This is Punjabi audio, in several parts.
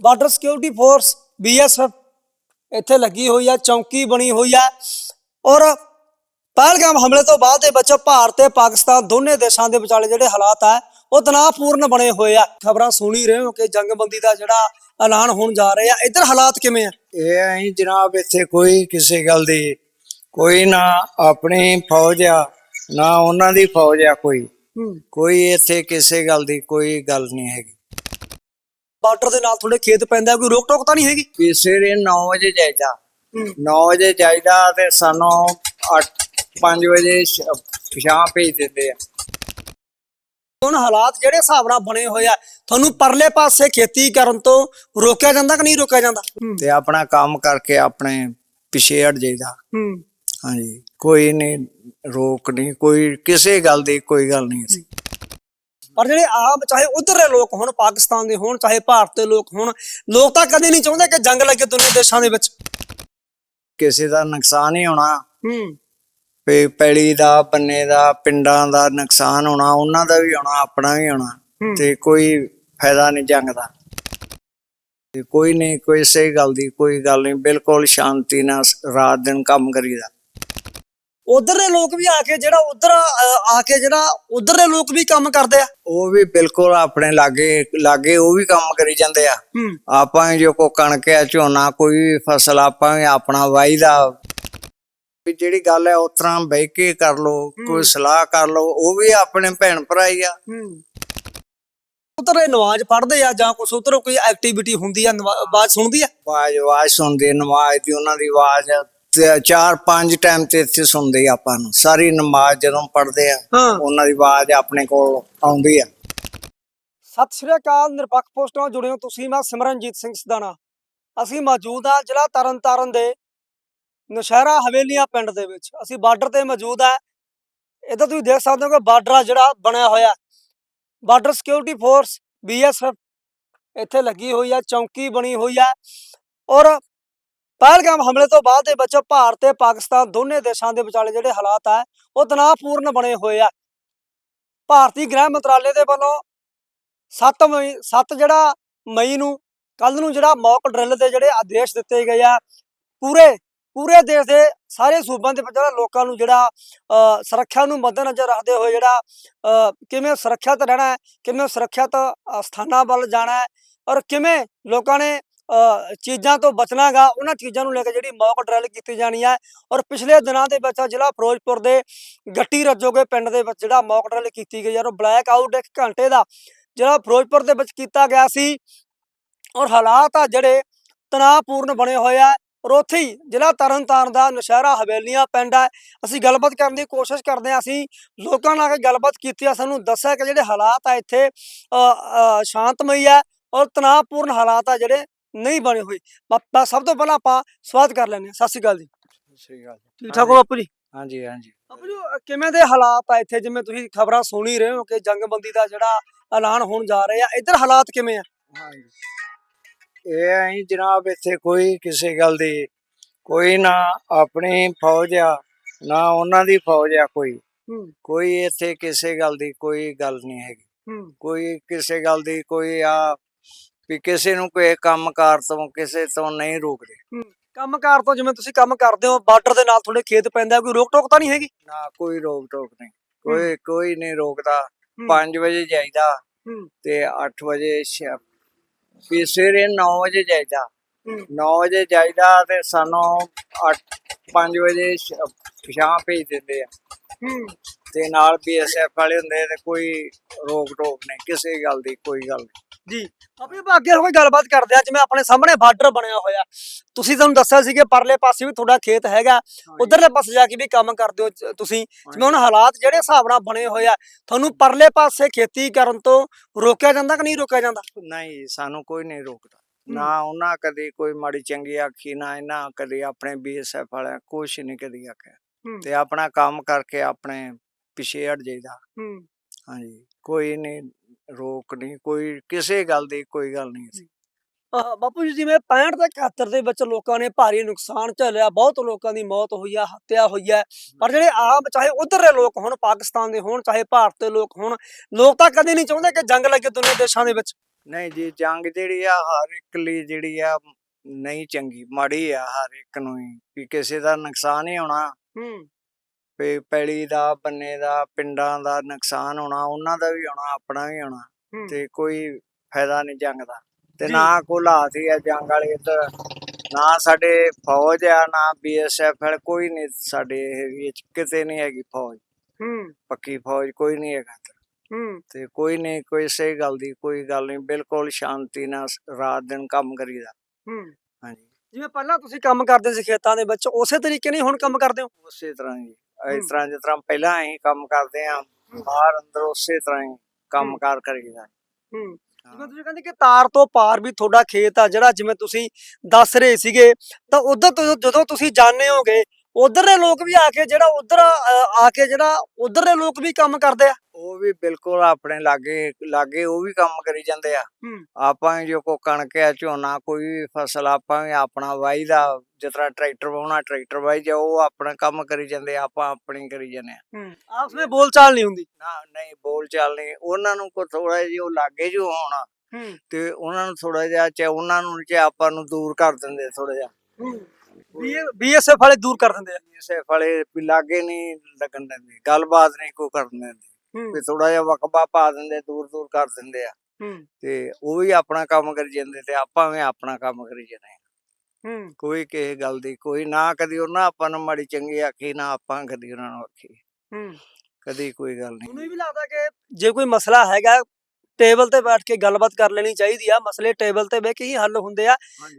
ਬਾਰਡਰ ਸਿਕਿਉਰਿਟੀ ਫੋਰਸ ਬੀਐਸਐਫ ਇੱਥੇ ਲੱਗੀ ਹੋਈ ਆ ਚੌਂਕੀ ਬਣੀ ਹੋਈ ਆ। ਔਰ ਪਹਿਲਗਾਮ ਹਮਲੇ ਤੋਂ ਬਾਅਦ ਦੇ ਵਿੱਚ ਭਾਰਤ ਤੇ ਪਾਕਿਸਤਾਨ ਦੋਨੇ ਦੇਸ਼ਾਂ ਦੇ ਵਿਚਾਲੇ ਜਿਹੜੇ ਹਾਲਾਤ ਆ ਉਹ ਤਣਾਅਪੂਰਨ ਬਣੇ ਹੋਏ ਆ। ਖਬਰਾਂ ਸੁਣੀ ਰਹੇ ਹੋ ਕਿ ਜੰਗਬੰਦੀ ਦਾ ਜਿਹੜਾ ਐਲਾਨ ਹੋਣ ਜਾ ਰਿਹਾ ਇੱਧਰ ਹਾਲਾਤ ਕਿਵੇਂ ਆ? ਇਹ ਐਂ ਜਨਾਬ ਇੱਥੇ ਕੋਈ ਕਿਸੇ ਗੱਲ ਦੀ ਕੋਈ ਨਾ ਆਪਣੀ ਫੌਜ ਆ ਨਾ ਉਹਨਾਂ ਦੀ ਫੌਜ ਆ ਕੋਈ। ਕੋਈ ਇੱਥੇ ਕਿਸੇ ਗੱਲ ਦੀ ਕੋਈ ਗੱਲ ਨਹੀਂ ਹੈਗੀ। ਬਾਰਡਰ ਦੇ ਨਾਲ ਥੋੜੇ ਖੇਤ ਪੈਂਦਾ ਕੋਈ ਰੋਕ ਟੋਕ ਤਾਂ ਨਹੀਂ ਹੈਗੀ? ਵੀ ਸਵੇਰੇ 9 ਵਜੇ ਜਾਈਦਾ। 9 ਵਜੇ ਜਾਈਦਾ ਤੇ ਸਾਨੂੰ 8 5 ਵਜੇ ਸ਼ਾਮ ਭੇਜ ਦਿੰਦੇ ਆ। ਹੁਣ ਹਾਲਾਤ ਜਿਹੜੇ ਹਿਸਾਬ ਨਾਲ ਬਣੇ ਹੋਏ ਆ ਤੁਹਾਨੂੰ ਪਰਲੇ ਪਾਸੇ ਖੇਤੀ ਕਰਨ ਤੋਂ ਰੋਕਿਆ ਜਾਂਦਾ ਕਿ ਨਹੀਂ ਰੋਕਿਆ ਜਾਂਦਾ? ਤੇ ਆਪਣਾ ਕੰਮ ਕਰਕੇ ਆਪਣੇ ਪਿਛੇ ਹਟ ਜਾਈਦਾ। ਹਾਂਜੀ ਕੋਈ ਨਹੀਂ ਰੋਕ ਨਹੀਂ ਕੋਈ ਕਿਸੇ ਗੱਲ ਦੀ ਕੋਈ ਗੱਲ ਨਹੀਂ ਸੀ। ਪਰ ਜਿਹੜੇ ਆਮ ਚਾਹੇ ਉਧਰ ਦੇ ਲੋਕ ਹੋਣ ਪਾਕਿਸਤਾਨ ਦੇ ਹੋਣ ਚਾਹੇ ਭਾਰਤ ਦੇ ਲੋਕ ਹੋਣ ਲੋਕ ਤਾਂ ਕਦੇ ਨਹੀਂ ਚਾਹੁੰਦੇ ਕਿ ਜੰਗ ਲੱਗੇ ਦੋਨੇ ਦੇਸ਼ਾਂ ਦੇ ਵਿੱਚ। ਕਿਸੇ ਦਾ ਨੁਕਸਾਨ ਹੀ ਹੋਣਾ ਹੂੰ। ਪੇ ਪੈਲੀ ਦਾ ਬੰਨੇ ਦਾ ਪਿੰਡਾਂ ਦਾ ਨੁਕਸਾਨ ਹੋਣਾ ਉਹਨਾਂ ਦਾ ਵੀ ਹੋਣਾ ਆਪਣਾ ਵੀ ਹੋਣਾ। ਤੇ ਕੋਈ ਫਾਇਦਾ ਨਹੀਂ ਜੰਗ ਦਾ। ਤੇ ਕੋਈ ਨਹੀਂ ਕੋਈ ਸਹੀ ਗੱਲ ਦੀ ਕੋਈ ਗੱਲ ਨਹੀਂ ਬਿਲਕੁਲ ਸ਼ਾਂਤੀ ਨਾਲ ਰਾਤ ਦਿਨ ਕੰਮ ਕਰੀਦਾ। ਉਧਰ ਦੇ ਲੋਕ ਵੀ ਆ ਕੇ ਜਿਹੜਾ ਉਧਰ ਆ ਕੇ ਜਿਹੜਾ ਉਧਰ ਦੇ ਲੋਕ ਵੀ ਕੰਮ ਕਰਦੇ ਆ। ਉਹ ਵੀ ਬਿਲਕੁਲ ਆਪਣੇ ਲਾਗੇ ਲਾਗੇ ਉਹ ਵੀ ਕੰਮ ਕਰੀ ਜਾਂਦੇ ਆ। ਆਪਾਂ ਜੋ ਕੋ ਕਣਕ ਆ ਝੋਨਾ ਕੋਈ ਵੀ ਫਸਲ ਆਪਾਂ ਵੀ ਆਪਣਾ ਵਾਹੀਦਾ ਵੀ ਜਿਹੜੀ ਗੱਲ ਹੈ ਉਸ ਤਰ੍ਹਾਂ ਬਹਿ ਕੇ ਕਰ ਲੋ ਕੋਈ ਸਲਾਹ ਕਰ ਲੋ ਉਹ ਵੀ ਆਪਣੇ ਭੈਣ ਭਰਾ ਹੀ ਆ। ਉਧਰ ਇਹ ਨਮਾਜ਼ ਪੜ੍ਹਦੇ ਆ ਜਾਂ ਕੁਛ ਉਧਰ ਕੋਈ ਐਕਟੀਵਿਟੀ ਹੁੰਦੀ ਆ ਆਵਾਜ਼ ਸੁਣਦੀ ਆ? ਆਵਾਜ਼ ਆਵਾਜ਼ ਸੁਣਦੇ ਨਮਾਜ਼ ਦੀ ਉਹਨਾਂ ਦੀ ਆਵਾਜ਼। ਤੇ ਚਾਰ ਪੰਜ ਟਾਈਮ ਤੇ ਇੱਥੇ ਸੁਣਦੇ ਆ ਆਪਾਂ ਨੂੰ। ਸਾਰੀ ਨਮਾਜ਼ ਜਦੋਂ ਪੜ੍ਹਦੇ ਆ ਹਾਂ। ਉਹਨਾਂ ਦੀ ਆਵਾਜ਼ ਆਪਣੇ ਕੋਲ ਆਉਂਦੀ ਆ। ਸਤਿ ਸ਼੍ਰੀ ਅਕਾਲ ਨਿਰਪੱਖ ਪੋਸਟ ਨਾਲ ਜੁੜੇ ਹੋ ਤੁਸੀਂ ਮੈਂ ਸਿਮਰਨਜੀਤ ਸਿੰਘ ਸਦਾਣਾ ਅਸੀਂ ਮੌਜੂਦ ਹਾਂ ਜ਼ਿਲ੍ਹਾ ਤਰਨਤਾਰਨ ਦੇ ਨਸ਼ਹਿਰਾ ਹਵੇਲੀਆਂ ਪਿੰਡ ਦੇ ਵਿੱਚ। ਅਸੀਂ ਬਾਰਡਰ ਤੇ ਮੌਜੂਦ ਆ ਇੱਧਰ ਤੁਸੀਂ ਦੇਖ ਸਕਦੇ ਹੋ ਕਿ ਬਾਰਡਰ ਆ ਜਿਹੜਾ ਬਣਿਆ ਹੋਇਆ। ਬਾਰਡਰ ਸਿਕਿਉਰਿਟੀ ਫੋਰਸ ਬੀਐਸਐਫ ਇੱਥੇ ਲੱਗੀ ਹੋਈ ਆ ਚੌਂਕੀ ਬਣੀ ਹੋਈ ਆ। ਔਰ ਪਹਿਲਗਾਮ ਹਮਲੇ ਤੋਂ ਬਾਅਦ ਦੇ ਵਿੱਚ ਭਾਰਤ ਤੇ ਪਾਕਿਸਤਾਨ ਦੋਨੇ ਦੇਸ਼ਾਂ ਦੇ ਵਿਚਾਲੇ ਜਿਹੜੇ ਹਾਲਾਤ ਆ ਉਹ ਤਣਾਅਪੂਰਨ ਬਣੇ ਹੋਏ ਆ। ਭਾਰਤੀ ਗ੍ਰਹਿ ਮੰਤਰਾਲੇ ਦੇ ਵੱਲੋਂ 7 ਮਈ 7 ਜਿਹੜਾ ਮਈ ਨੂੰ ਕੱਲ ਨੂੰ ਜਿਹੜਾ ਮੌਕ ਡਰਿਲ ਦੇ ਜਿਹੜੇ ਆਦੇਸ਼ ਦਿੱਤੇ ਗਏ ਆ ਪੂਰੇ ਪੂਰੇ ਦੇਸ਼ ਦੇ ਸਾਰੇ ਸੂਬਿਆਂ ਦੇ ਜਿਹੜਾ ਲੋਕਾਂ ਨੂੰ ਜਿਹੜਾ ਸੁਰੱਖਿਆ ਨੂੰ ਮੱਦੇਨਜ਼ਰ ਰੱਖਦੇ ਹੋਏ ਜਿਹੜਾ ਕਿਵੇਂ ਸੁਰੱਖਿਅਤ ਰਹਿਣਾ ਹੈ ਕਿਵੇਂ ਸੁਰੱਖਿਅਤ ਅ, ਸਥਾਨਾਂ ਵੱਲ ਜਾਣਾ ਹੈ ਔਰ ਕਿਵੇਂ ਲੋਕਾਂ ਨੇ ਚੀਜ਼ਾਂ ਤੋਂ ਬਚਣਾਗਾ, ਉਹਨਾਂ ਚੀਜ਼ਾਂ ਨੂੰ ਲੈ ਕੇ ਜਿਹੜੀ ਮੌਕ ਡਰਿਲ ਕੀਤੀ ਜਾਣੀ ਹੈ ਔਰ ਪਿਛਲੇ ਦਿਨਾਂ ਦੇ ਵਿੱਚ ਜ਼ਿਲ੍ਹਾ ਫਿਰੋਜ਼ਪੁਰ ਦੇ ਗੱਟੀ ਰੱਜੋਗੇ ਪਿੰਡ ਦੇ ਵਿੱਚ ਜਿਹੜਾ ਮੌਕ ਡਰਿਲ ਕੀਤੀ ਗਈ ਹੈ ਔਰ ਬਲੈਕ ਆਊਟ ਇੱਕ ਘੰਟੇ ਦਾ ਜਿਹੜਾ ਫਿਰੋਜ਼ਪੁਰ ਦੇ ਵਿੱਚ ਕੀਤਾ ਗਿਆ ਸੀ। ਔਰ ਹਾਲਾਤ ਆ ਜਿਹੜੇ ਤਣਾਅਪੂਰਨ ਬਣੇ ਹੋਏ ਆ। ਔਰ ਉੱਥੇ ਹੀ ਜ਼ਿਲ੍ਹਾ ਤਰਨਤਾਰਨ ਦਾ ਨਸ਼ਹਿਰਾ ਹਵੇਲੀਆਂ ਪਿੰਡ ਹੈ ਅਸੀਂ ਗੱਲਬਾਤ ਕਰਨ ਦੀ ਕੋਸ਼ਿਸ਼ ਕਰਦੇ ਹਾਂ, ਅਸੀਂ ਲੋਕਾਂ ਨਾਲ ਗੱਲਬਾਤ ਕੀਤੀ ਆ, ਸਾਨੂੰ ਦੱਸਿਆ ਕਿ ਜਿਹੜੇ ਹਾਲਾਤ ਆ ਇੱਥੇ ਸ਼ਾਂਤਮਈ ਹੈ ਔਰ ਤਣਾਅਪੂਰਨ ਹਾਲਾਤ ਆ ਜਿਹੜੇ ਨਹੀਂ ਬਣੇ ਹੋਏ। ਬਾਪਾ ਸਭ ਤੋਂ ਪਹਿਲਾਂ ਆਪਾਂ ਸਵਾਗਤ ਕਰ ਲੈਂਦੇ ਹਾਂ। ਸਤਿ ਸ਼੍ਰੀ ਅਕਾਲ ਜੀ। ਸਹੀ ਗੱਲ ਠੀਕ ਠਾਕ ਹੋ ਬਾਪੂ ਜੀ? ਹਾਂਜੀ ਹਾਂਜੀ। ਬਾਪੂ ਜੀ ਕਿਵੇਂ ਦੇ ਹਾਲਾਤ ਆ ਇੱਥੇ? ਜਿਵੇਂ ਤੁਸੀਂ ਖਬਰਾਂ ਸੁਣੀ ਰਹੇ ਹੋ ਕਿ ਜੰਗਬੰਦੀ ਦਾ ਜਿਹੜਾ ਐਲਾਨ ਹੋਣ ਜਾ ਰਿਹਾ ਇੱਧਰ ਹਾਲਾਤ ਕਿਵੇਂ ਆ? ਹਾਂਜੀ। ਇਹ ਐਂ ਜਨਾਬ ਇੱਥੇ ਕੋਈ ਕਿਸੇ ਗੱਲ ਦੀ ਕੋਈ ਨਾ ਆਪਣੀ ਫੌਜ ਆ ਨਾ ਉਹਨਾਂ ਦੀ ਫੌਜ ਆ ਕੋਈ। ਹੂੰ। ਕੋਈ ਇੱਥੇ ਕਿਸੇ ਗੱਲ ਦੀ ਕੋਈ ਗੱਲ ਨਹੀਂ ਹੈਗੀ। ਹੂੰ। ਕੋਈ ਕਿਸੇ ਗੱਲ ਦੀ ਕੋਈ ਆ ਵੀ ਕਿਸੇ ਨੂੰ ਕੋਈ ਕੰਮਕਾਰ ਤੋਂ ਕਿਸੇ ਤੋਂ ਨਹੀਂ ਰੋਕਦੇ ਕੰਮਕਾਰ ਤੋਂ ਜਿਵੇਂ ਤੁਸੀਂ ਕੰਮ ਕਰਦੇ ਹੋ ਬਾਰਡਰ ਦੇ ਨਾਲ ਤੁਹਾਡੇ ਖੇਤ ਪੈਂਦਾ ਕੋਈ ਰੋਕ ਟੋਕ ਤਾਂ ਨਹੀਂ ਹੈਗੀ? ਨਾ ਕੋਈ ਰੋਕ ਟੋਕ ਨਹੀਂ ਕੋਈ ਕੋਈ ਨਹੀਂ ਰੋਕਦਾ। ਹੂੰ। 5 ਵਜੇ ਜਾਈਦਾ ਤੇ 8 ਵਜੇ ਵੀ ਸਵੇਰੇ 9 ਵਜੇ ਜਾਈਦਾ। ਹੂੰ। 9 ਵਜੇ ਜਾਈਦਾ ਤੇ ਸਾਨੂੰ 8 5 ਵਜੇ ਸ਼ਾਮ ਭੇਜ ਦਿੰਦੇ ਆ। ਤੇ ਨਾਲ ਬੀਐਸਐਫ ਵਾਲੇ ਹੁੰਦੇ ਤੇ ਕੋਈ ਰੋਕ ਟੋਕ ਨਹੀਂ ਕਿਸੇ ਗੱਲ ਦੀ ਕੋਈ ਗੱਲ ਨਹੀਂ। ਜੀ। ਆਪਣੇ ਆਪਾਂ ਅੱਗੇ ਕੋਈ ਗੱਲਬਾਤ ਕਰਦੇ ਆ ਜਿਵੇਂ ਆਪਣੇ ਸਾਹਮਣੇ ਬਾਰਡਰ ਬਣਿਆ ਹੋਇਆ। ਤੁਸੀਂ ਤੁਹਾਨੂੰ ਦੱਸਿਆ ਸੀ ਕਿ ਪਰਲੇ ਪਾਸੇ ਵੀ ਤੁਹਾਡਾ ਖੇਤ ਹੈਗਾ। ਉਧਰਲੇ ਪਾਸੇ ਜਾ ਕੇ ਵੀ ਕੰਮ ਕਰਦੇ ਹੋ ਤੁਸੀਂ। ਜਿਵੇਂ ਹੁਣ ਹਾਲਾਤ ਜਿਹੜੇ ਹਿਸਾਬ ਨਾਲ ਬਣੇ ਹੋਏ ਆ ਤੁਹਾਨੂੰ ਪਰਲੇ ਪਾਸੇ ਖੇਤੀ ਕਰਨ ਤੋਂ ਰੋਕਿਆ ਜਾਂਦਾ ਕਿ ਨਹੀਂ ਰੋਕਿਆ ਜਾਂਦਾ? ਨਹੀਂ ਸਾਨੂੰ ਕੋਈ ਨਹੀਂ ਰੋਕਦਾ। ਨਾ ਉਹਨਾਂ ਕਦੇ ਕੋਈ ਮਾੜੀ ਚੰਗੀ ਆਖੀ ਨਾ ਇਹਨਾਂ ਕਦੇ ਆਪਣੇ ਬੀਐਸਐਫ ਵਾਲਿਆਂ ਕੁਛ ਨਹੀਂ ਕਦੀ ਆਖਿਆ। ਤੇ ਆਪਣਾ ਕੰਮ ਕਰਕੇ ਆਪਣੇ ਪਿਛੇ ਹਟ ਜਾਈਦਾ। ਹਾਂਜੀ ਕੋਈ ਨਹੀਂ ਰੋਕ ਨਹੀਂ ਕੋਈ ਕਿਸੇ ਗੱਲ ਦੀ ਕੋਈ ਗੱਲ ਨਹੀਂ ਸੀ। ਅਹ ਬਾਪੂ ਜੀ ਜਿਵੇਂ 65 ਤੇ 71 ਦੇ ਵਿੱਚ ਲੋਕਾਂ ਨੇ ਭਾਰੀ ਨੁਕਸਾਨ ਝੱਲਿਆ ਬਹੁਤ ਲੋਕਾਂ ਦੀ ਮੌਤ ਹੋਈ ਆ ਹੱਤਿਆ ਹੋਈ ਹੈ। ਪਰ ਜਿਹੜੇ ਆਮ ਚਾਹੇ ਉਧਰ ਦੇ ਲੋਕ ਹੋਣ ਪਾਕਿਸਤਾਨ ਦੇ ਹੋਣ ਚਾਹੇ ਭਾਰਤ ਦੇ ਲੋਕ ਹੋਣ ਲੋਕ ਤਾਂ ਕਦੇ ਨਹੀਂ ਚਾਹੁੰਦੇ ਕਿ ਜੰਗ ਲੱਗੇ ਦੋਨੇ ਦੇਸ਼ਾਂ ਦੇ ਵਿੱਚ। ਨਹੀਂ ਜੀ ਜੰਗ ਜਿਹੜੀ ਆ ਹਰ ਇੱਕ ਲਈ ਜਿਹੜੀ ਆ ਨਹੀਂ ਚੰਗੀ ਮਾੜੀ ਆ ਹਰ ਇੱਕ ਨੂੰ ਹੀ ਵੀ ਕਿਸੇ ਦਾ ਨੁਕਸਾਨ ਹੀ ਹੋਣਾ। ਹੂੰ। ਵੀ ਪੈਲੀ ਦਾ ਬੰਨੇ ਦਾ ਪਿੰਡਾਂ ਦਾ ਨੁਕਸਾਨ ਹੋਣਾ ਉਹਨਾਂ ਦਾ ਵੀ ਹੋਣਾ ਆਪਣਾ ਵੀ ਹੋਣਾ ਤੇ ਕੋਈ ਫਾਇਦਾ ਨਹੀਂ ਜੰਗ ਦਾ ਤੇ। ਨਾ ਕੋ ਹਾਲਾਤ ਹੀ ਆ ਜੰਗ ਵਾਲੇ ਇੱਧਰ ਨਾ ਸਾਡੇ ਫੌਜ ਆ ਨਾ ਬੀਐਸਐਫ ਹੈ ਕੋਈ ਨਹੀਂ ਸਾਡੇ ਏਰੀਏ ਚ ਕਿਤੇ ਨਹੀਂ ਹੈਗੀ ਫੌਜ। ਹੂੰ। ਪੱਕੀ ਫੌਜ ਕੋਈ ਨਹੀਂ ਹੈਗਾ। ਹੂੰ। ਤੇ ਕੋਈ ਨਹੀਂ ਕੋਈ ਸਹੀ ਗੱਲ ਦੀ ਕੋਈ ਗੱਲ ਨਹੀਂ ਬਿਲਕੁਲ ਸ਼ਾਂਤੀ ਨਾਲ ਰਾਤ ਦਿਨ ਕੰਮ ਕਰੀਦਾ। ਹੂੰ। ਹਾਂਜੀ। ਜਿਵੇਂ ਪਹਿਲਾਂ ਤੁਸੀਂ ਕੰਮ ਕਰਦੇ ਸੀ ਖੇਤਾਂ ਦੇ ਵਿੱਚ ਉਸੇ ਤਰੀਕੇ ਨਹੀਂ ਹੁਣ ਕੰਮ ਕਰਦੇ ਹੋ? ਉਸੇ ਤਰ੍ਹਾਂ ਹੂੰ। ਇਸ ਤਰ੍ਹਾਂ ਜਿਸ ਤਰ੍ਹਾਂ ਪਹਿਲਾਂ ਅਸੀਂ ਕੰਮ ਕਰਦੇ ਆ ਬਾਹਰ ਅੰਦਰ ਉਸੇ ਤਰ੍ਹਾਂ ਹੀ ਕੰਮ ਕਾਰ ਕਰੀਦਾ ਹੂੰ। ਜਿਵੇਂ ਤੁਸੀਂ ਕਹਿੰਦੇ ਕਿ ਤਾਰ ਤੋਂ ਪਾਰ ਵੀ ਤੁਹਾਡਾ ਖੇਤ ਆ ਜਿਹੜਾ ਜਿਵੇਂ ਤੁਸੀਂ ਦੱਸ ਰਹੇ ਸੀਗੇ ਤਾਂ ਉਧਰ ਤੋਂ ਜਦੋਂ ਤੁਸੀਂ ਜਾਣਦੇ ਹੋਗੇ ਉਧਰ ਦੇ ਲੋਕ ਵੀ ਆ ਕੇ ਜਿਹੜਾ ਉਧਰ ਆ ਕੇ ਜਿਹੜਾ ਉਧਰ ਦੇ ਲੋਕ ਵੀ ਕੰਮ ਕਰਦੇ ਆ। ਉਹ ਵੀ ਬਿਲਕੁਲ ਆਪਣੇ ਲਾਗੇ ਲਾਗੇ ਉਹ ਵੀ ਕੰਮ ਕਰੀ ਜਾਂਦੇ ਆ। ਆਪਾਂ ਜੋ ਕੋ ਕਣਕ ਆ ਝੋਨਾ ਕੋਈ ਵੀ ਫਸਲ ਆਪਾਂ ਵੀ ਆਪਣਾ ਵਾਹੀਦਾ ਤਰ੍ਹਾਂ ਟਰੈਕਟਰ ਵਾਹੁਣਾ ਟਰੈਕਟਰ ਵਾਹੀ ਜਾ ਉਹ ਆਪਣਾ ਕੰਮ ਕਰੀ ਜਾਂਦੇ ਆ, ਆਪਾਂ ਆਪਣੀ ਕਰੀ ਜਾਂਦੇ ਆ। ਆਪਸ ਵਿੱਚ ਬੋਲਚਾਲ ਨਹੀਂ ਹੁੰਦੀ। ਨਾ ਨਹੀਂ ਬੋਲ ਚਾਲ ਨਹੀਂ। ਉਹਨਾਂ ਨੂੰ ਕੋ ਥੋੜਾ ਜਿਹਾ ਉਹ ਲਾਗੇ ਜੋ ਹੋਣਾ ਤੇ ਉਹਨਾਂ ਨੂੰ ਥੋੜਾ ਜਿਹਾ ਚਾਹੇ ਉਹਨਾਂ ਨੂੰ ਚਾਹੇ ਆਪਾਂ ਨੂੰ ਦੂਰ ਕਰ ਦਿੰਦੇ ਥੋੜਾ ਜਿਹਾ। ਬੀਐਸਐਫ ਵਾਲੇ ਦੂਰ ਕਰ ਦਿੰਦੇ ਆ। ਇਸੇ ਫਲੇ ਵੀ ਲਾਗੇ ਨਹੀਂ ਲੱਗਣ ਦਿੰਦੇ ਗੱਲਬਾਤ ਨਹੀਂ ਕੋ ਕਰਨ ਦਿੰਦੇ। ਵੀ ਥੋੜਾ ਜਿਹਾ ਵਕਬਾ ਪਾ ਦਿੰਦੇ ਦੂਰ ਦੂਰ ਕਰ ਦਿੰਦੇ ਆ। ਹੂੰ। ਤੇ ਉਹ ਵੀ ਆਪਣਾ ਕੰਮ ਕਰੀ ਜਾਂਦੇ ਤੇ ਆਪਾਂ ਵੀ ਆਪਣਾ ਕੰਮ ਕਰੀ ਜਾਂਦੇ ਹਾਂ। ਹੂੰ। ਕੋਈ ਕਿਸੇ ਗੱਲ ਦੀ ਕੋਈ ਨਾ ਕਦੀ ਉਹਨਾਂ ਆਪਾਂ ਨੂੰ ਮਾੜੀ ਚੰਗੀ ਆਖੀ ਨਾ ਆਪਾਂ ਕਦੀ ਉਹਨਾਂ ਨੂੰ ਆਖੀ। ਹੂੰ। ਕਦੀ ਕੋਈ ਗੱਲ ਮੈਨੂੰ ਨਹੀਂ। ਇਹ ਵੀ ਲੱਗਦਾ ਕਿ ਜੇ ਕੋਈ ਮਸਲਾ ਹੈਗਾ ਟੇਬਲ ਤੇ ਬੈਠ ਕੇ ਗੱਲਬਾਤ ਕਰ ਲੈਣੀ ਚਾਹੀਦੀ ਆ ਮਸਲੇ ਟੇਬਲ ਤੇ ਬਹਿ ਕੇ ਹੀ ਹੱਲ ਹੁੰਦੇ ਆ।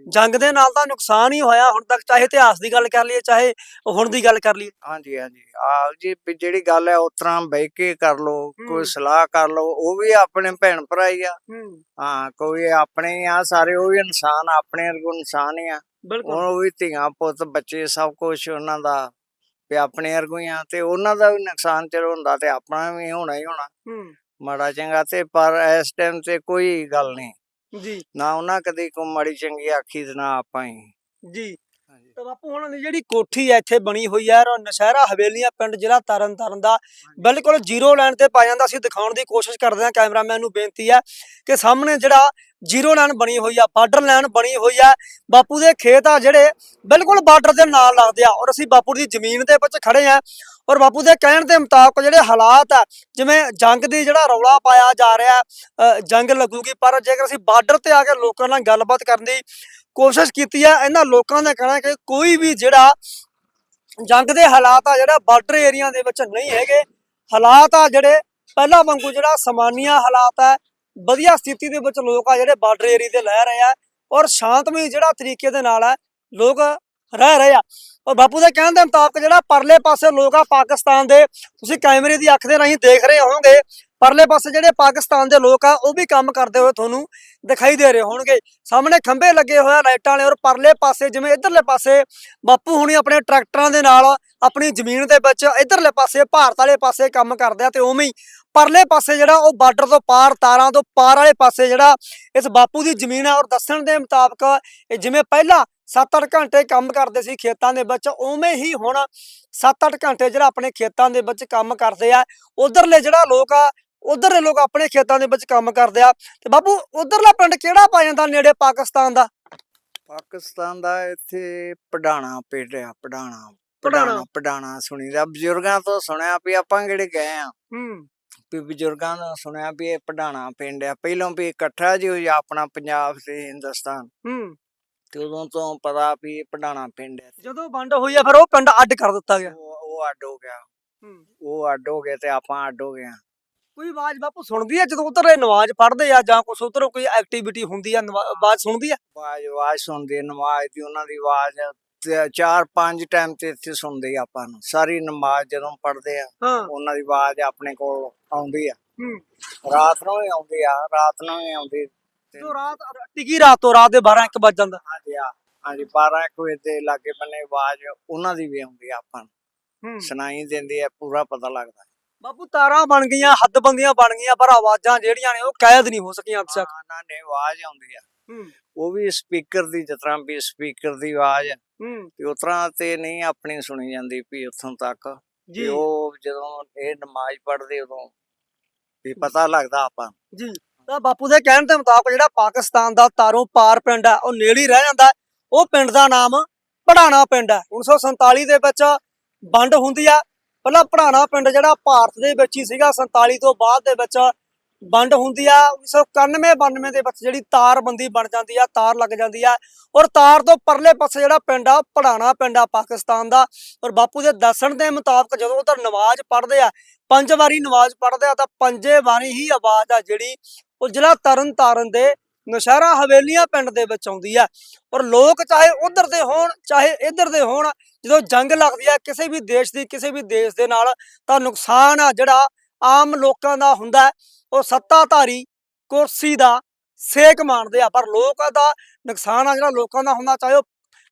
ਜੰਗ ਦੇ ਨਾਲ ਤਾਂ ਨੁਕਸਾਨ ਹੀ ਹੋਇਆ ਹੁਣ ਤੱਕ ਚਾਹੇ ਇਤਿਹਾਸ ਦੀ ਗੱਲ ਕਰ ਲਈਏ ਚਾਹੇ ਹੁਣ ਦੀ ਗੱਲ ਕਰ ਲਈਏ। ਹਾਂਜੀ ਹਾਂਜੀ। ਆ ਜੀ ਵੀ ਜਿਹੜੀ ਗੱਲ ਹੈ ਉਸ ਤਰ੍ਹਾਂ ਬਹਿ ਕੇ ਕਰ ਲੋ। ਕੋਈ ਸਲਾਹ ਕਰ ਲੋ ਉਹ ਵੀ ਆਪਣੇ ਭੈਣ ਭਰਾ ਹੀ ਆ। ਹੂੰ। ਕੋਈ ਆਪਣੇ ਹੀ ਆ ਸਾਰੇ ਉਹ ਵੀ ਇਨਸਾਨ ਆਪਣੇ ਵਰਗੇ ਇਨਸਾਨ ਹੀ ਆ। ਬਿਲਕੁਲ। ਉਹ ਵੀ ਧੀਆਂ ਪੁੱਤ ਬੱਚੇ ਸਭ ਕੁਝ ਉਹਨਾਂ ਦਾ ਵੀ ਆਪਣੇ ਵਰਗੇ ਆ ਤੇ ਉਹਨਾਂ ਦਾ ਵੀ ਨੁਕਸਾਨ ਚਲੋ ਹੁੰਦਾ ਤੇ ਆਪਣਾ ਵੀ ਹੋਣਾ ਹੀ ਹੋਣਾ। ਹੂੰ। ਮਾੜਾ ਚੰਗਾ ਤੇ ਪਰ ਇਸ ਟਾਈਮ ਤੇ ਕੋਈ ਗੱਲ ਨਹੀਂ। ਜੀ। ਨਾ ਉਹਨਾਂ ਕਦੀ ਕੋ ਮਾੜੀ ਚੰਗੀ ਆਖੀ ਤੇ ਨਾ ਆਪਾਂ ਹੀ। ਜੀ। ਤਾਂ ਬਾਪੂ ਹੁਣ ਜਿਹੜੀ ਕੋਠੀ ਹੈ ਇੱਥੇ ਬਣੀ ਹੋਈ ਹੈ ਔਰ ਨਸ਼ਹਿਰਾ ਹਵੇਲੀਆਂ ਪਿੰਡ ਜ਼ਿਲ੍ਹਾ ਤਰਨਤਾਰਨ ਦਾ ਬਿਲਕੁਲ ਜ਼ੀਰੋ ਲਾਈਨ ਤੇ ਪਾ ਜਾਂਦਾ। ਅਸੀਂ ਦਿਖਾਉਣ ਦੀ ਕੋਸ਼ਿਸ਼ ਕਰਦੇ ਹਾਂ ਕੈਮਰਾਮੈਨ ਨੂੰ ਬੇਨਤੀ ਹੈ ਕਿ ਸਾਹਮਣੇ ਜਿਹੜਾ ਜ਼ੀਰੋ ਲਾਈਨ ਬਣੀ ਹੋਈ ਆ ਬਾਰਡਰ ਲਾਈਨ ਬਣੀ ਹੋਈ ਆ ਬਾਪੂ ਦੇ ਖੇਤ ਆ ਜਿਹੜੇ ਬਿਲਕੁਲ ਬਾਰਡਰ ਦੇ ਨਾਲ ਲੱਗਦੇ ਆ। ਔਰ ਅਸੀਂ ਬਾਪੂ ਦੀ ਜ਼ਮੀਨ ਦੇ ਵਿੱਚ ਖੜੇ ਆ ਔਰ ਬਾਪੂ ਦੇ ਕਹਿਣ ਦੇ ਮੁਤਾਬਕ ਜਿਹੜੇ ਹਾਲਾਤ ਆ, ਜਿਵੇਂ ਜੰਗ ਦੀ ਜਿਹੜਾ ਰੌਲਾ ਪਾਇਆ ਜਾ ਰਿਹਾ ਜੰਗ ਲੱਗੂਗੀ, ਪਰ ਜੇਕਰ ਅਸੀਂ ਬਾਰਡਰ ਤੇ ਆ ਕੇ ਲੋਕਾਂ ਨਾਲ ਗੱਲਬਾਤ ਕਰਨ ਦੀ ਕੋਸ਼ਿਸ਼ ਕੀਤੀ ਆ, ਇਹਨਾਂ ਲੋਕਾਂ ਦਾ ਕਹਿਣਾ ਕਿ ਕੋਈ ਵੀ ਜਿਹੜਾ ਜੰਗ ਦੇ ਹਾਲਾਤ ਆ, ਜਿਹੜਾ ਬਾਰਡਰ ਏਰੀਆ ਦੇ ਵਿੱਚ ਨਹੀਂ ਹੈਗੇ, ਹਾਲਾਤ ਆ ਜਿਹੜੇ ਪਹਿਲਾਂ ਵਾਂਗੂ ਜਿਹੜਾ ਸਮਾਨੀਆ ਹਾਲਾਤ ਹੈ ਵਧੀਆ ਸਥਿਤੀ ਦੇ ਵਿੱਚ ਲੋਕ ਆ ਜਿਹੜੇ ਬਾਰਡਰ ਏਰੀਆ ਤੇ ਲੈ ਰਹੇ ਆ, ਔਰ ਸ਼ਾਂਤਮਈ ਜਿਹੜਾ ਤਰੀਕੇ ਦੇ ਨਾਲ ਹੈ ਲੋਕ ਰਹਿ ਰਹੇ ਆ। ਔਰ ਬਾਪੂ ਦੇ ਕਹਿਣ ਦੇ ਮੁਤਾਬਕ ਜਿਹੜਾ ਪਰਲੇ ਪਾਸੇ ਲੋਕ ਆ ਪਾਕਿਸਤਾਨ ਦੇ, ਤੁਸੀਂ ਕੈਮਰੇ ਦੀ ਅੱਖ ਦੇ ਰਾਹੀਂ ਦੇਖ ਰਹੇ ਹੋਵੋਗੇ, ਪਰਲੇ ਪਾਸੇ ਜਿਹੜੇ ਪਾਕਿਸਤਾਨ ਦੇ ਲੋਕ ਆ, ਉਹ ਵੀ ਕੰਮ ਕਰਦੇ ਹੋਏ ਤੁਹਾਨੂੰ ਦਿਖਾਈ ਦੇ ਰਹੇ ਹੋਣਗੇ। ਸਾਹਮਣੇ ਖੰਭੇ ਲੱਗੇ ਹੋਏ ਆ ਲਾਈਟਾਂ ਵਾਲੇ ਔਰ ਪਰਲੇ ਪਾਸੇ ਜਿਵੇਂ ਇਧਰਲੇ ਪਾਸੇ ਬਾਪੂ ਹੁਣੀ ਆਪਣੇ ਟਰੈਕਟਰਾਂ ਦੇ ਨਾਲ ਆਪਣੀ ਜ਼ਮੀਨ ਦੇ ਵਿੱਚ ਇਧਰਲੇ ਪਾਸੇ ਭਾਰਤ ਵਾਲੇ ਪਾਸੇ ਕੰਮ ਕਰਦੇ ਆ ਤੇ ਉਵੇਂ ਹੀ ਪਰਲੇ ਪਾਸੇ ਜਿਹੜਾ ਉਹ ਬਾਰਡਰ ਤੋਂ ਪਾਰ, ਤਾਰਾਂ ਤੋਂ ਪਾਰ ਵਾਲੇ ਪਾਸੇ ਜਿਹੜਾ ਇਸ ਬਾਪੂ ਦੀ ਜ਼ਮੀਨ ਆ ਔਰ ਦੱਸਣ ਦੇ ਮੁਤਾਬਕ ਜਿਵੇਂ ਪਹਿਲਾਂ 7-8 ਘੰਟੇ ਕੰਮ ਕਰਦੇ ਸੀ ਖੇਤਾਂ ਦੇ ਵਿੱਚ ਉਵੇਂ ਹੀ ਹੁਣ 7-8 ਘੰਟੇ ਜਿਹੜਾ ਆਪਣੇ ਖੇਤਾਂ ਦੇ ਵਿੱਚ ਕੰਮ ਕਰਦੇ ਆ ਉਧਰਲੇ ਜਿਹੜਾ ਲੋਕ ਆ ਉਧਰਲੇ ਲੋਕ ਆਪਣੇ ਖੇਤਾਂ ਦੇ ਵਿੱਚ ਕੰਮ ਕਰਦੇ ਆ। ਤੇ ਬਾਪੂ ਉਧਰਲਾ ਪਿੰਡ ਕਿਹੜਾ ਪਾ ਜਾਂਦਾ ਨੇੜੇ ਪਾਕਿਸਤਾਨ ਦਾ? ਪਾਕਿਸਤਾਨ ਦਾ ਇੱਥੇ ਪਡਾਣਾ ਪਿੰਡ ਆ ਪਡਾਣਾ ਪਡਾਣਾ। ਪਡਾਣਾ ਪਡਾਣਾ ਸੁਣੀਦਾ। ਬਜ਼ੁਰਗਾਂ ਤੋਂ ਸੁਣਿਆ ਵੀ ਆਪਾਂ ਕਿਹੜੇ ਗਏ ਆ। ਹੂੰ। ਵੀ ਬਜ਼ੁਰਗਾਂ ਤੋਂ ਸੁਣਿਆ ਵੀ ਇਹ ਪਡਾਣਾ ਪਿੰਡ ਆ। ਪਹਿਲਾਂ ਵੀ ਇਕੱਠਾ ਜੀ ਹੋਇਆ ਆਪਣਾ ਪੰਜਾਬ ਤੇ ਹਿੰਦੁਸਤਾਨ। ਹੂੰ। ਤੇ ਉਦੋਂ ਤੋਂ ਪਤਾ ਵੀ ਇਹ ਪਡਾਣਾ ਪਿੰਡ ਹੈ। ਜਦੋਂ ਵੰਡ ਹੋਈ ਆ ਫਿਰ ਉਹ ਪਿੰਡ ਅੱਡ ਕਰ ਦਿੱਤਾ ਗਿਆ। ਉਹ ਉਹ ਅੱਡ ਹੋ ਗਿਆ। ਹੂੰ। ਉਹ ਅੱਡ ਹੋ ਗਏ ਤੇ ਆਪਾਂ ਅੱਡ ਹੋ ਗਏ ਆ ਕੋਈ ਆਵਾਜ਼ ਬਾਪੂ ਸੁਣਦੀ ਆ? ਜਦੋਂ ਉਧਰ ਨਮਾਜ਼ ਪੜ੍ਹਦੇ ਆ ਜਾਂ ਕੁਛ ਉਧਰ ਕੋਈ ਐਕਟੀਵਿਟੀ ਹੁੰਦੀ ਆ ਨਵਾ- ਆਵਾਜ਼ ਸੁਣਦੀ ਆ? ਆਵਾਜ਼ ਆਵਾਜ਼ ਸੁਣਦੇ ਨਮਾਜ਼ ਦੀ ਉਹਨਾਂ ਦੀ ਆਵਾਜ਼ ਤੇ ਚਾਰ ਪੰਜ ਟਾਈਮ ਤੇ ਇੱਥੇ ਸੁਣਦੇ ਆ ਆਪਾਂ ਨੂੰ। ਸਾਰੀ ਨਮਾਜ਼ ਜਦੋਂ ਪੜ੍ਹਦੇ ਆ ਹਾਂ। ਉਹਨਾਂ ਦੀ ਆਵਾਜ਼ ਆਪਣੇ ਕੋਲ ਆਉਂਦੀ ਆ। ਹੂੰ। ਰਾਤ ਨੂੰ ਵੀ ਆਉਂਦੀ ਆ ਰਾਤ ਨੂੰ ਵੀ ਆਉਂਦੀ। ਤੇ ਜਦੋਂ ਰਾਤ ਟਿਕੀ ਰਾਤ ਤੋਂ ਰਾਤ ਦੇ 12 1 ਵੱਜ ਜਾਂਦਾ। ਹਾਂਜੀ ਆ ਹਾਂਜੀ 12 ਇੱਕ ਵਜੇ ਦੇ ਲਾਗੇ ਬੰਨੇ ਆਵਾਜ਼ ਉਹਨਾਂ ਦੀ ਵੀ ਆਉਂਦੀ ਆ ਆਪਾਂ ਨੂੰ। ਹੂੰ। ਸੁਣਾਈ ਦਿੰਦੀ ਆ ਪੂਰਾ ਪਤਾ ਲੱਗਦਾ। ਬਾਪੂ ਤਾਰਾਂ ਬਣ ਗਈਆਂ ਹੱਦਬੰਦੀਆਂ ਬਣ ਗਈਆਂ ਪਰ ਆਵਾਜ਼ਾਂ ਜਿਹੜੀਆਂ ਨੇ ਉਹ ਕੈਦ ਨਹੀਂ ਹੋ ਸਕੀਆਂ ਅੱਜ ਤੱਕ ਹਾਂ, ਨਾ ਨੇ ਆਵਾਜ਼ ਆਉਂਦੀ ਆ। ਹੂੰ। ਉਹ ਵੀ ਸਪੀਕਰ ਦੀ ਤਰ੍ਹਾਂ ਵੀ ਸਪੀਕਰ ਦੀ ਆਵਾਜ਼। ਤੇ ਉਸ ਤਰ੍ਹਾਂ ਤੇ ਨਹੀਂ ਆਪਣੀ ਸੁਣੀ ਜਾਂਦੀ ਵੀ ਉੱਥੋਂ ਤੱਕ। ਜੀ। ਉਹ ਜਦੋਂ ਇਹ ਨਮਾਜ਼ ਪੜ੍ਹਦੇ ਉਦੋਂ ਵੀ ਪਤਾ ਲੱਗਦਾ ਆਪਾਂ ਜੀ। ਤਾਂ ਬਾਪੂ ਦੇ ਕਹਿਣ ਦੇ ਮੁਤਾਬਕ ਜਿਹੜਾ ਪਾਕਿਸਤਾਨ ਦਾ ਤਾਰੋਂ ਪਾਰ ਪਿੰਡ ਹੈ, ਉਹ ਨੇੜੇ ਹੀ ਰਹਿ ਜਾਂਦਾ ਹੈ। ਉਹ ਪਿੰਡ ਦਾ ਨਾਮ ਪੜਾਣਾ ਪਿੰਡ ਹੈ 1947 ਦੇ ਵਿੱਚ ਵੰਡ ਹੁੰਦੀ ਆ ਪਹਿਲਾਂ ਪੜਾਣਾ ਪਿੰਡ ਜਿਹੜਾ ਭਾਰਤ ਦੇ ਵਿੱਚ ਹੀ ਸੀਗਾ 47 ਤੋਂ ਬਾਅਦ ਦੇ ਵਿੱਚ ਵੰਡ ਹੁੰਦੀ ਆ 1991 92 ਦੇ ਵਿੱਚ ਜਿਹੜੀ ਤਾਰਬੰਦੀ ਬਣ ਜਾਂਦੀ ਆ, ਤਾਰ ਲੱਗ ਜਾਂਦੀ ਆ ਔਰ ਤਾਰ ਤੋਂ ਪਰਲੇ ਪਾਸੇ ਜਿਹੜਾ ਪਿੰਡ ਆ ਪੜਾਣਾ ਪਿੰਡ ਆ ਪਾਕਿਸਤਾਨ ਦਾ ਔਰ ਬਾਪੂ ਦੇ ਦੱਸਣ ਦੇ ਮੁਤਾਬਕ ਜਦੋਂ ਉਧਰ ਨਮਾਜ਼ ਪੜ੍ਹਦੇ ਆ, ਪੰਜ ਵਾਰੀ ਨਮਾਜ਼ ਪੜ੍ਹਦੇ ਆ ਤਾਂ ਪੰਜੇ ਵਾਰੀ ਹੀ ਆਵਾਜ਼ ਆ ਜਿਹੜੀ ਉਹ ਜ਼ਿਲ੍ਹਾ ਤਰਨ ਤਾਰਨ ਦੇ ਨਸ਼ਹਿਰਾ ਹਵੇਲੀਆਂ ਪਿੰਡ ਦੇ ਵਿੱਚ ਆਉਂਦੀ ਆ ਔਰ ਲੋਕ ਚਾਹੇ ਉਧਰ ਦੇ ਹੋਣ, ਚਾਹੇ ਇੱਧਰ ਦੇ ਹੋਣ, ਜਦੋਂ ਜੰਗ ਲੱਗਦੀ ਆ, ਕਿਸੇ ਵੀ ਦੇਸ਼ ਦੀ, ਕਿਸੇ ਵੀ ਦੇਸ਼ ਦੇ ਨਾਲ ਤਾਂ ਨੁਕਸਾਨ ਆ ਜਿਹੜਾ ਆਮ ਲੋਕਾਂ ਦਾ ਹੁੰਦਾ ਉਹ ਸੱਤਾਧਾਰੀ, ਕੁਰਸੀ ਦਾ ਸੇਕ ਮਾਣਦੇ ਆ, ਪਰ ਲੋਕਾਂ ਦਾ ਨੁਕਸਾਨ ਆ ਜਿਹੜਾ ਲੋਕਾਂ ਦਾ ਹੁੰਦਾ, ਚਾਹੇ ਉਹ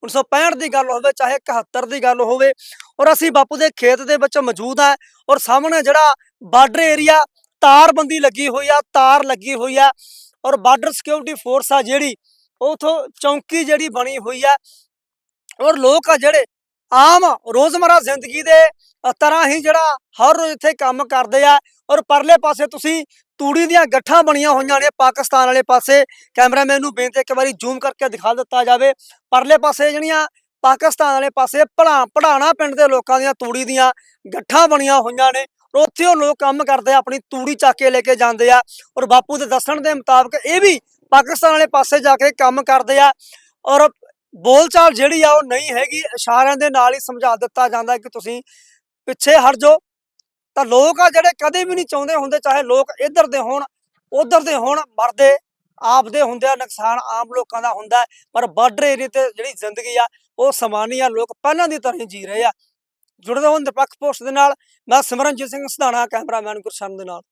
1965 ਦੀ ਗੱਲ ਹੋਵੇ, ਚਾਹੇ 71 ਦੀ ਗੱਲ ਹੋਵੇ। ਔਰ ਅਸੀਂ ਬਾਪੂ ਦੇ ਖੇਤ ਦੇ ਵਿੱਚ ਮੌਜੂਦ ਆ ਔਰ ਸਾਹਮਣੇ ਜਿਹੜਾ ਬਾਰਡਰ ਏਰੀਆ ਤਾਰਬੰਦੀ ਲੱਗੀ ਹੋਈ ਆ, ਤਾਰ ਲੱਗੀ ਹੋਈ ਆ। ਔਰ ਬਾਰਡਰ ਸਿਕਿਉਰਿਟੀ ਫੋਰਸ ਆ ਜਿਹੜੀ ਉਥੋਂ ਚੌਂਕੀ ਜਿਹੜੀ ਬਣੀ ਹੋਈ ਆ। ਔਰ ਲੋਕ ਆ ਜਿਹੜੇ ਆਮ ਰੋਜ਼ਮਰਾ ਜ਼ਿੰਦਗੀ ਦੇ ਤਰ੍ਹਾਂ ਹੀ ਜਿਹੜਾ ਹਰ ਰੋਜ਼ ਇੱਥੇ ਕੰਮ ਕਰਦੇ ਆ ਔਰ ਪਰਲੇ ਪਾਸੇ ਤੁਸੀਂ ਤੂੜੀ ਦੀਆਂ ਗੱਠਾਂ ਬਣੀਆਂ ਹੋਈਆਂ ਨੇ ਪਾਕਿਸਤਾਨ ਵਾਲੇ ਪਾਸੇ। ਕੈਮਰਾਮੈਨ ਨੂੰ ਬੇਨਤੀ ਇੱਕ ਵਾਰੀ ਜ਼ੂਮ ਕਰਕੇ ਦਿਖਾ ਦਿੱਤਾ ਜਾਵੇ। ਪਰਲੇ ਪਾਸੇ ਜਿਹੜੀਆਂ ਪਾਕਿਸਤਾਨ ਵਾਲੇ ਪਾਸੇ ਪੜਾ ਪੜਾਣਾ ਪਿੰਡ ਦੇ ਲੋਕਾਂ ਦੀਆਂ ਤੂੜੀ ਦੀਆਂ ਗੱਠਾਂ ਬਣੀਆਂ ਹੋਈਆਂ ਨੇ ਉੱਥੇ ਉਹ ਲੋਕ ਕੰਮ ਕਰਦੇ ਆ, ਆਪਣੀ ਤੂੜੀ ਚੱਕ ਕੇ ਲੈ ਕੇ ਜਾਂਦੇ ਆ ਔਰ ਬਾਪੂ ਦੇ ਦੱਸਣ ਦੇ ਮੁਤਾਬਕ ਇਹ ਵੀ ਪਾਕਿਸਤਾਨ ਵਾਲੇ ਪਾਸੇ ਜਾ ਕੇ ਕੰਮ ਕਰਦੇ ਆ ਔਰ ਬੋਲਚਾਲ ਜਿਹੜੀ ਆ ਉਹ ਨਹੀਂ ਹੈਗੀ। ਇਸ਼ਾਰਿਆਂ ਦੇ ਨਾਲ ਹੀ ਸਮਝਾ ਦਿੱਤਾ ਜਾਂਦਾ ਕਿ ਤੁਸੀਂ ਪਿੱਛੇ ਹਟ ਜਾਓ। ਤਾਂ ਲੋਕ ਆ ਜਿਹੜੇ ਕਦੇ ਵੀ ਨਹੀਂ ਚਾਹੁੰਦੇ ਹੁੰਦੇ, ਚਾਹੇ ਲੋਕ ਇੱਧਰ ਦੇ ਹੋਣ, ਉਧਰ ਦੇ ਹੋਣ, ਮਰਦੇ ਆਪਦੇ ਹੁੰਦੇ ਆ, ਨੁਕਸਾਨ ਆਮ ਲੋਕਾਂ ਦਾ ਹੁੰਦਾ ਪਰ ਬਾਰਡਰ ਏਰੀਏ ਤੇ ਜਿਹੜੀ ਜ਼ਿੰਦਗੀ ਆ, ਉਹ ਸਮਾਨੀ ਆ, ਲੋਕ ਪਹਿਲਾਂ ਦੀ ਤਰ੍ਹਾਂ ਹੀ ਜੀ ਰਹੇ ਆ। ਜੁੜਦੇ ਹੋਣ ਨਿਰਪੱਖ ਪੋਸਟ ਦੇ ਨਾਲ, ਮੈਂ ਸਿਮਰਨਜੀਤ ਸਿੰਘ ਸਧਾਣਾ, ਕੈਮਰਾਮੈਨ ਗੁਰਸ਼ਰਨ ਦੇ ਨਾਲ।